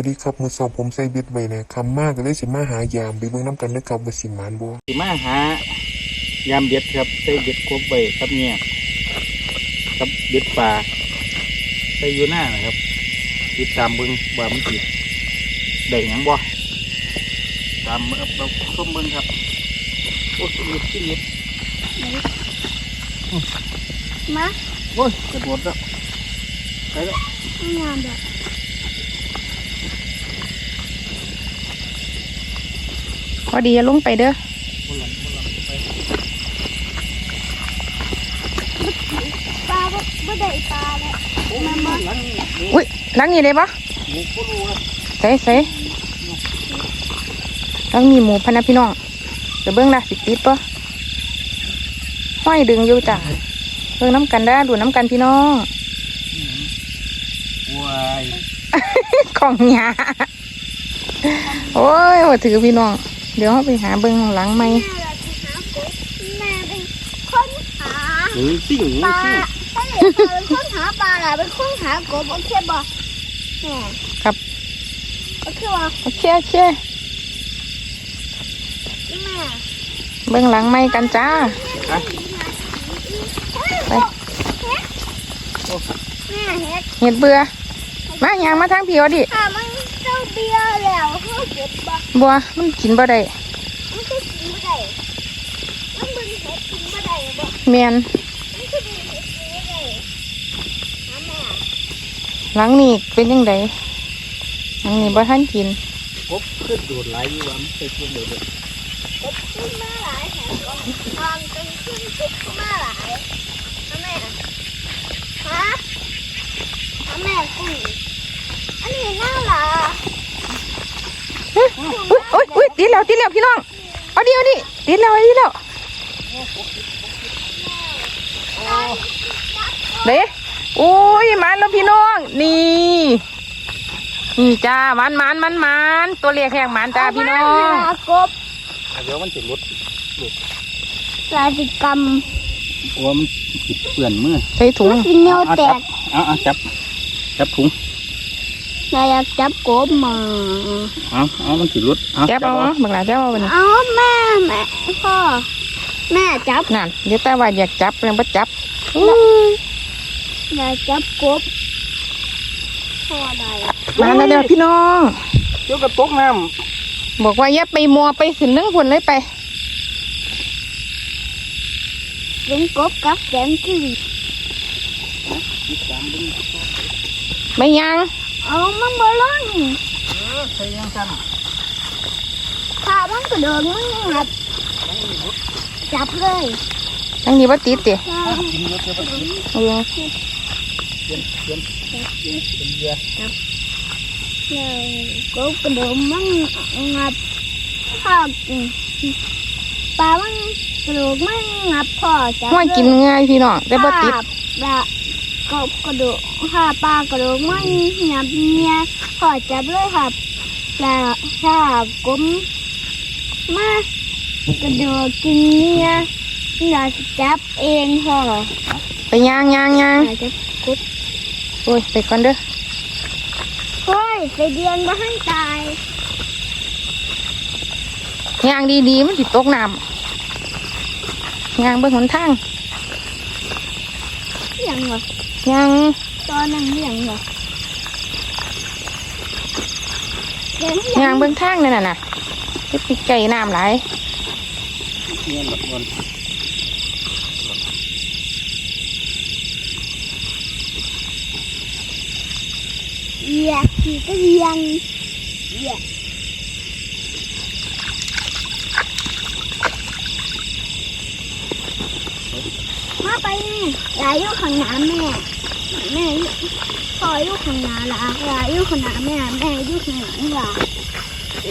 วัสดีครับมือสอบผมใส่เบ็ดไว้เนี่ยคำมากก็เลยสิมาหายามไปเบิ่งน้ำกันนะครับว่าสิหมานบ่สิมาหายามเบ็ดครับใส่เบ็ดครบใบครับเนี่ยครับเบ็ดปลาใส่อยู่หน้านะครับติดตามเบิ้งว่ามันติดได้หยังบ่ตามเอาเอาส้มเบิ้งครับโอ้ยนิดที่นิดมาโอ้ยกระโดดแล้วไปแล้วงามแบบ อดีอย่าลงไปเด้อบนหลังบนหลังไปปลาบ่บ่ได้ปลาเลยโอ้ยหลังนี่หมูอุ้ยหลังนี้ได้ปะหมูก็รู้ว่าใส่ใส่หลังมีหมูพะนะพี่น้องเดี๋ยวเบิ้งละสิติดปะห้อยดึงอยู่จ้ะเบิ้งน้ำกันได้อดูน้ำกันพี่น้องวายของหยาโอ้ยว่าถือพี่น้อง เดี๋ยวเราไปหาเบิ้งหลังไหมแม่เราจะหากบแม่เป็นคนหาหมูซิ่งหมูปลาซิ่งถ้าเด็กเป็นคนหาปลาล่ะเป็นคนหากบโอเคบ่แม่ครับ โอเคบ่โอเคโอเคแม่เบิ้งหลังไหมกันจ้าฮะไป แม่เฮ็ดเห็ดเบื่อ มายางมาทางพี่วดิ ถ้ามันเจ้าเบียร์แล้วเขาเก็บ บ่บัวมันกินบ่ได้มันคือกินบ่ได้มันเป็นเฮ็ดกินบ่ได้บ่เมียนมันคือเป็นเฮ็ดกินบ่ได้หาแม่หลังนี้เป็นยังไงหลังนี้บ่ท่านกินกบขึ้นโดดไหลอยู่ว่ามันไปช่วงเดียวเดียวกบขึ้นมาหลายแห่งก็ตอนกลางคืนกบขึ้นมาหลายหาแม่ฮะหาแม่กุ้งอันนี้น่ารัก อุ้ยอุ้ยอุ้ยติดแล้วติดแล้วพี่น้อง เอาดิเอาดิติดแล้วเอาดิแล้วเด้โอ้ยมันแล้วพี่น้อง นี่นี่จ้ามันมันมันมันตัวเล็กแหกมันจ้าพี่น้องเาากบเดี๋ยวมันสิหลุดปลาติกรรมโอ้มันติดเปื่อนมือใส่ถุงสิเนียวแตกเอาเอาจับ จับถุง เราอยากจับกบมาเอาเอามันสิหลุดเอาแจ๊บเอาบักหลาแจ๊บเอาไปนี่เอาแม่แม่พ่อแม่จับนั่นเดี๋ยวแต่ว่าอยากจับยังบ่จับอุ้ยอยากจับกบพ่อได้มาแล้วเดี๋ยวพี่น้องเดี๋ยวกระตกน้บอกว่าอย่าไปมัวไปขึ้นนึ่งผลเลยไปเป็นกบกับแกงจืดำติดตามดึงไม่ยัง เอามันบ่ร้อนเออใส่ยังกันถ้ามันกระโดดมันหัดจับเลยทั้งนี้ว่าติดติใช่กินเยอะเกินไปกินเออเปลี่ยนเปลี่ยนเป็นเยอะเลยกบกระโดดมันงับถ้าปลามันกระโดดมันงับพ่อจับห้วยกินง่ายพี่น้องแต่บ่ติดปลา ก็กระโดดถ้าปลากระโดดมันหยับเนี่ยพอจับเลยครับแต่ถ้ากลมมากระโดดกินเนี่ยเราจะจับเองพอไปย่างย่างย่างเราจะกดโอ้ยไปก่อนเด้อเฮ้ยไปเดียนมาให้ตายย่างดีๆมันสิตกน้ำย่างเบิ่งหนทางเลี้ยงเหรอ ย่างตอนนั้นเลี้ยงเหรอเลี้ยงย่างเบิ่งทางนั่นน่ะน่ะไปปิดไก่น้ำหลายเงี้ยแบบมันเหยียบขี่ก็เลี้ยงเหยียบมาไปแม่ยายอยู่ข้างหน้าแม่แม่อยู่พ่ออยู่ข้างหน้าละยายอยู่ข้างหน้าแม่แม่อยู่ข้างหลังล่ะ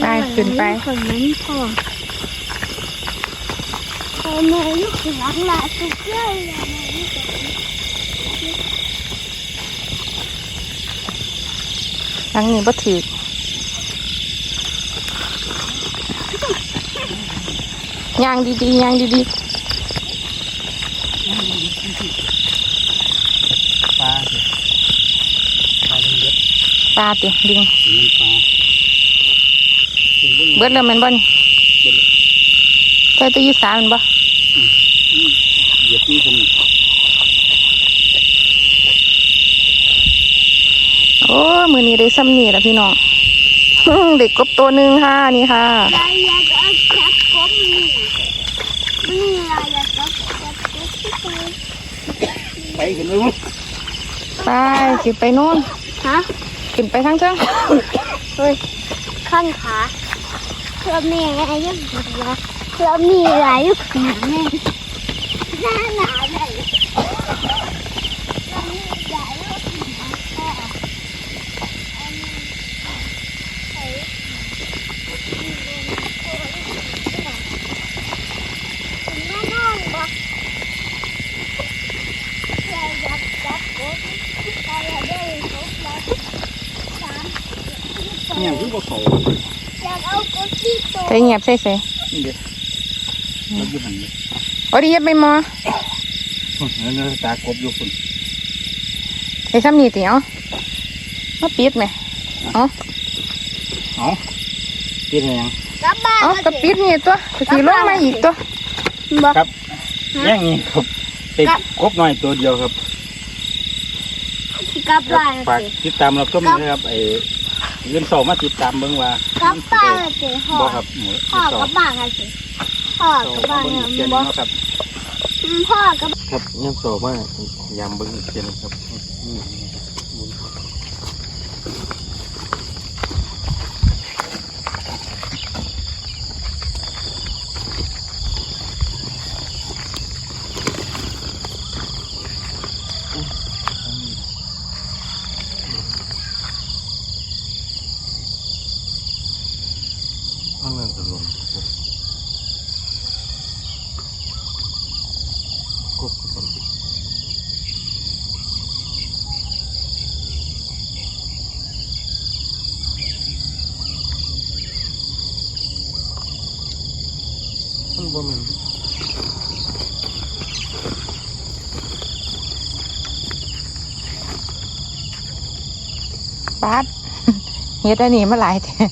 ไปขึ้นไปอยู่ข้างนั้นพ่อพ่อแม่อยู่ข้างหลังละสุดยอดเลยแม่อยู่ข้างหลังหลังนี้บ่ถือ ย่างดีๆย่างดีปลาสิปลาเป็นเยอะๆ ปลาติดึงเลี้ยงปลาเป็นเบิ่งเบิดแล้วแมันบ่นี่เบิดแล้วใส่ตัวยี่สามมันบ่เหยียบนี่ทำโอ้มือนี้ได้ซ้ำนี่ละพี่น้องเด็กกบตัวหนึ่งค่ะนี่ค่ะยายากเอาจับกบนี่นี่ยายาจับจับกบไปกันเลยไปขึ้นไปโน่นฮะ ขึ้นไปทั้งเชิงเฮ้ยข้างขาเพื่อแม่ยังเพื่อมีหลายุ่งหนาแม่หน้าหนาวเลยเรามีอะไรอยุ่งหนาแม่อันนี้ใส่ถึงแม่น้องบอกแค่ยับจับกดไปแล้วได้ครบแล้วสาม เนี่ยคือบ่เขาอยากเอากดที่โตใส่เงียบใส่ใส่นี่เด็ดเราอยู่หันเลยโอ้ดีเย็บไปมอแล้วตากบอยู่คนไอ้ซ้ำนี่ติเอามาปิดไหมเอาที่ไหนยังกลับบ้านเอาก็กระปิดนี่ตัวกะทีลงมาอีกตัวบอกครับแย่งนี้ครับติดกบหน้อยตัวเดียวครับ กลับบ้านฝากติดตามเราชมด้วยนะครับไอ้ เงินสองมาติดตามเบิ่งว่ากลับบ้านสิพ่อบ่ครับหมูพ่อกลับบ้านกันสิพ่อกลับบ้านเบิ่งเนี่ยอีกเทียนบอกนะครับ พ่อกลับ ครับเงินสองมายามเบิ่งอีกเทียนครับนี่ข้างล่างตะลงครับกบกัน มัน บ่แม่นปาดเฮ็ดอันนี้มาหลายแท้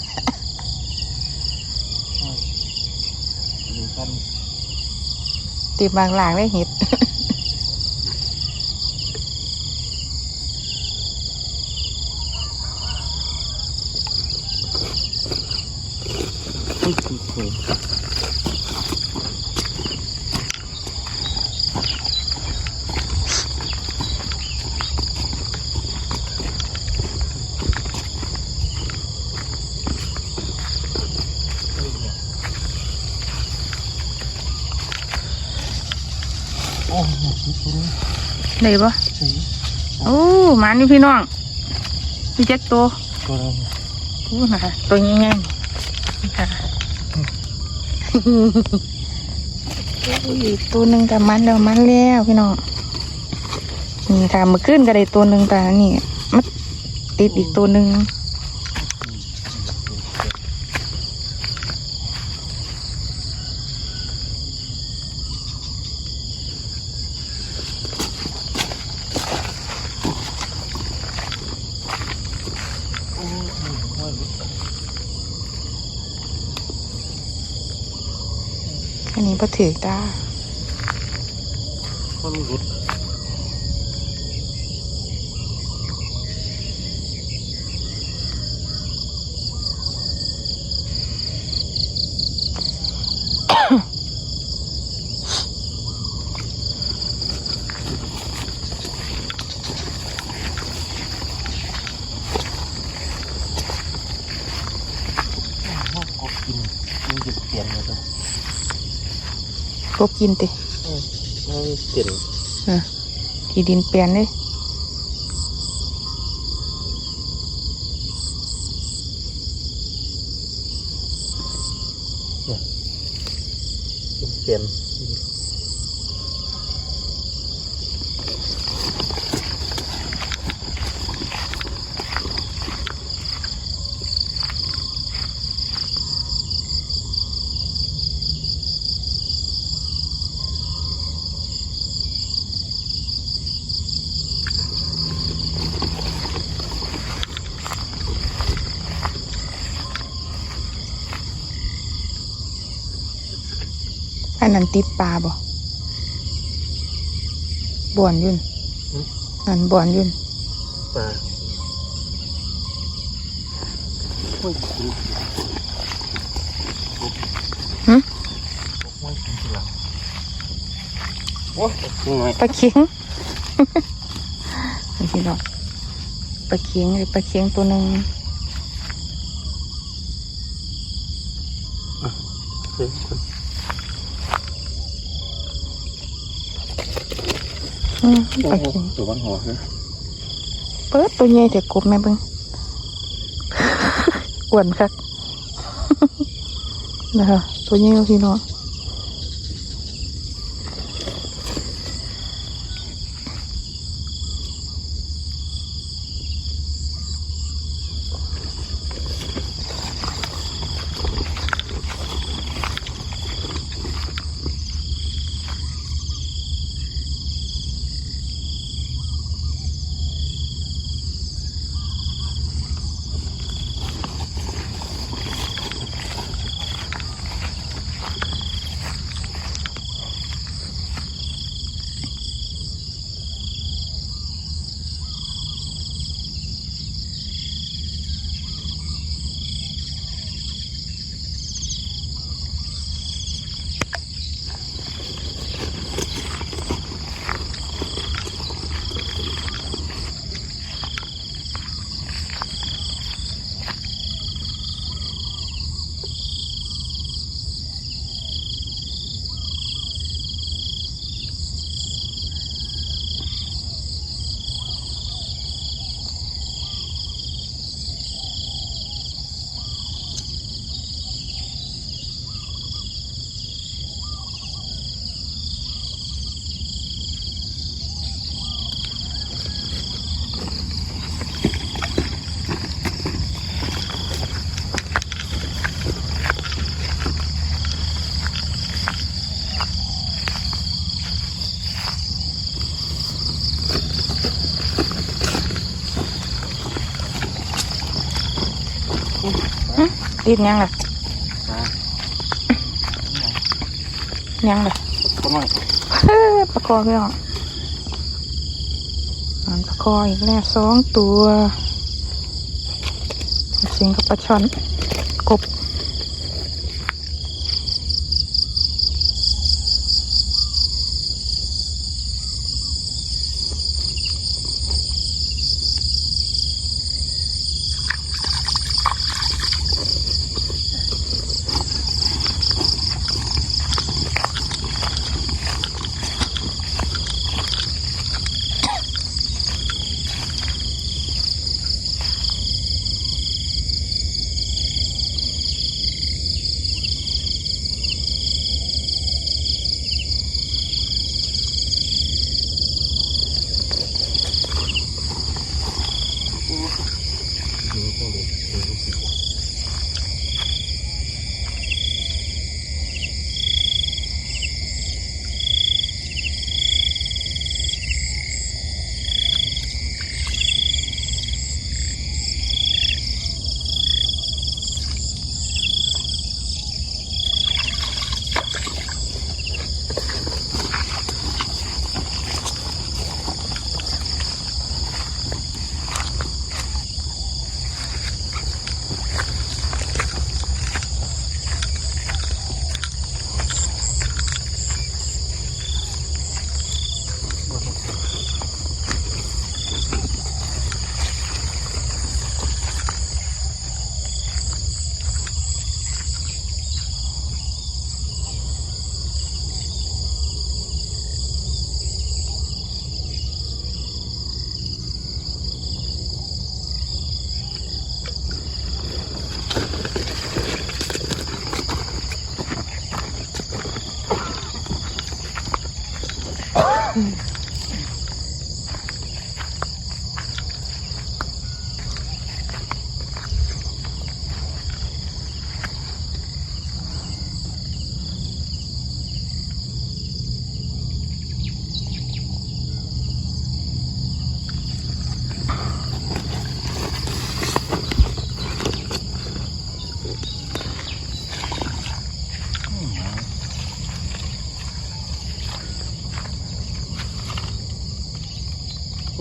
มีกันติดบางหลางได้เฮ็ดมันคือเคยโอ้ยคิดตัวนี้ ได้ปะใช่โอ้หมานี่พี่น้องมีแจ็คตัวตัวนั้นอู้นะคะตัวใหญ่ๆนี่ค่ะอุ้ยตัวหนึ่งกับมันแล้วมันแล้วพี่น้องนี่ค่ะเมื่อคืนก็ได้ตัวหนึ่งแต่อันนี่มันติดอีกตัวหนึ่ง อันนี้พอ ถือจ้าคนรุดกบกินมันจะเปลี่ยนเลยครับ ก บกินติมันเปลี่ยนที่ดินเปลี่ยนเลยเปลี่ยน อันนั้นติดปลาบ่บ่อนอยุ่นนั่นบ่อนอยุ่นปลาโอ้ยหึโอ้ยกินทีหลังโอ้ยนี่ไงปลาเค็งนี่พี่น้องปลาเค็งเลยปลาเค็งตัวหนึ่งเฮ้ยค อืมโอเคตัววันหัวนะเปิดตัวใหญ่แต่กบแม่เบิ่งอ้วนคักนะคะตัวใหญ่พี่น้อง ติดยังล่ะปลายังล่ะตัวน้อยเฮ้ยปลาคอพี่น้องอ่านปลาคออีกแล้วสองตัวสิงกับปลาช่อนกบ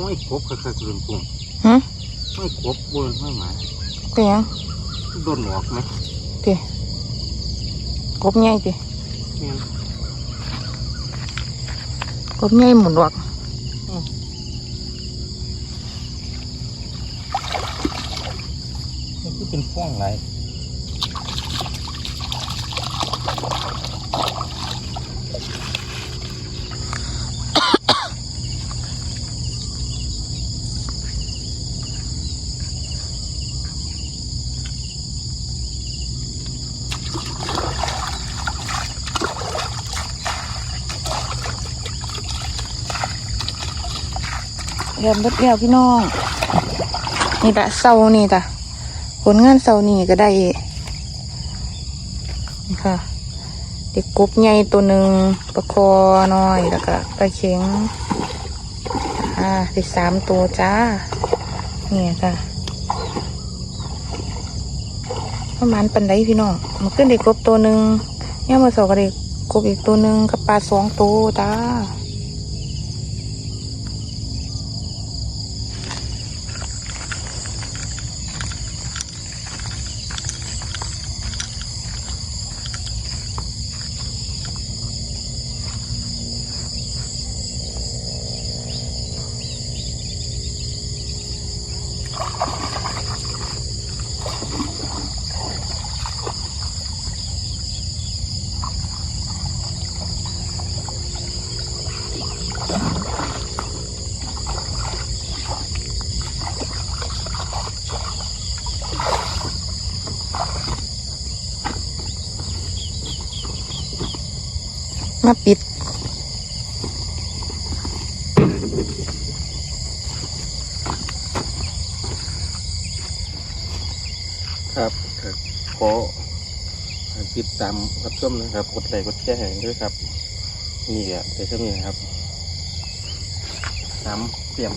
ไม่ครบคักๆเรื่องกุ้งฮะไม่ครบบนไม่หมาเป็นหยังโดนหลอกไหมเตะกบใหญ่เตะแม่นกบใหญ่หมุนดอกนี่คือเป็นฟ้องไร เรียนเบิดแล้วพี่น้อง นี่ละเสานี่ตะผลงานเสานี่ก็ได้นี่ค่ะ เด็กกบใหญ่ตัวหนึ่งประคอน้อยแล้วก็ปลาเข็งอ่าได้สามตัวจ้านี่ค่ะประมาณปันไดพี่น้องมันขึ้นเด็กกบตัวหนึ่งเนี่ยมาสองก็เด็กกบอีกตัวหนึ่งกับปลาสองตัวจ้าปิด ครับครับขอติดตามรับชมนะครับ กดไลค์กดแชร์ให้ด้วยครับ นี่แหละแต่ช่วงนี้นะครับน้ำเตรียม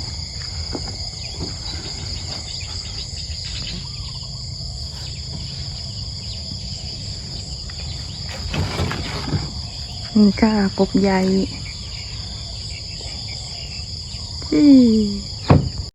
นี่ค่ะกบใหญ่